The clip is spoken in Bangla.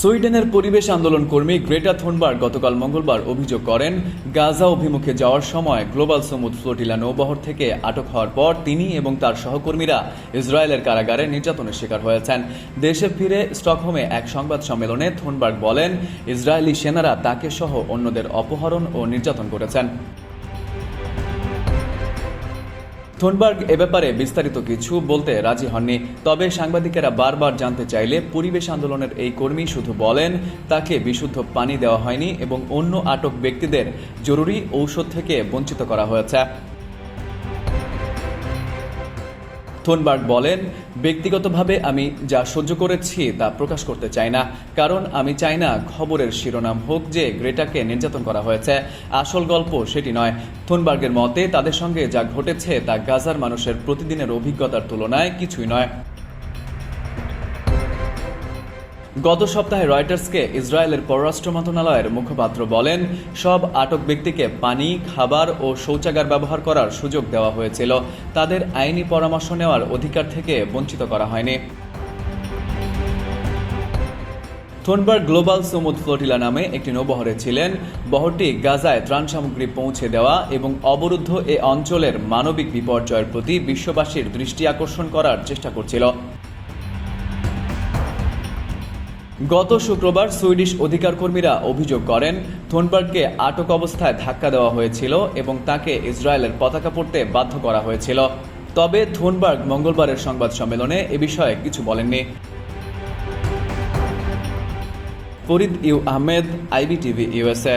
সুইডেনের পরিবেশ আন্দোলন কর্মী গ্রেটা থুনবার্গ গতকাল মঙ্গলবার অভিযোগ করেন, গাজা অভিমুখে যাওয়ার সময় গ্লোবাল সমুদ ফ্লোটিলা নৌবহর থেকে আটক হওয়ার পর তিনি এবং তার সহকর্মীরা ইসরায়েলের কারাগারে নির্যাতনের শিকার হয়েছেন। দেশে ফিরে স্টকহোমে এক সংবাদ সম্মেলনে থুনবার্গ বলেন, ইসরায়েলি সেনারা তাকে সহ অন্যদের অপহরণ ও নির্যাতন করেছেন। থুনবার্গ এ ব্যাপারে বিস্তারিত কিছু বলতে রাজি হননি। তবে সাংবাদিকেরা বারবার জানতে চাইলে পরিবেশ আন্দোলনের এই কর্মী শুধু বলেন, তাকে বিশুদ্ধ পানি দেওয়া হয়নি এবং অন্য আটক ব্যক্তিদের জরুরি ঔষধ থেকে বঞ্চিত করা হয়েছে। থুনবার্গ বলেন, ব্যক্তিগতভাবে আমি যা সহ্য করেছি তা প্রকাশ করতে চাই না, কারণ আমি চাই না খবরের শিরোনাম হোক যে গ্রেটাকে নির্যাতন করা হয়েছে। আসল গল্প সেটি নয়। থুনবার্গের মতে, তাদের সঙ্গে যা ঘটেছে তা গাজার মানুষের প্রতিদিনের অভিজ্ঞতার তুলনায় কিছুই নয়। গত সপ্তাহে রয়টার্সকে ইসরায়েলের পররাষ্ট্র মন্ত্রণালয়ের মুখপাত্র বলেন, সব আটক ব্যক্তিকে পানি, খাবার ও শৌচাগার ব্যবহার করার সুযোগ দেওয়া হয়েছিল। তাদের আইনি পরামর্শ নেওয়ার অধিকার থেকে বঞ্চিত করা হয়নি। থোনবার্গ গ্লোবাল সমুদ ফ্লোটিলা নামে একটি নৌবহরে ছিলেন। বহরটি গাজায় ত্রাণ সামগ্রী পৌঁছে দেওয়া এবং অবরুদ্ধ এ অঞ্চলের মানবিক বিপর্যয়ের প্রতি বিশ্ববাসীর দৃষ্টি আকর্ষণ করার চেষ্টা করছিল। গত শুক্রবার সুইডিশ অধিকার কর্মীরা অভিযোগ করেন, থোনবার্গকে আটক অবস্থায় ধাক্কা দেওয়া হয়েছিল এবং তাকে ইসরায়েলের পতাকা পড়তে বাধ্য করা হয়েছিল। তবে থোনবার্গ মঙ্গলবারের সংবাদ সম্মেলনে এ বিষয়ে কিছু বলেননি। Farid U Ahmed, IBTV USA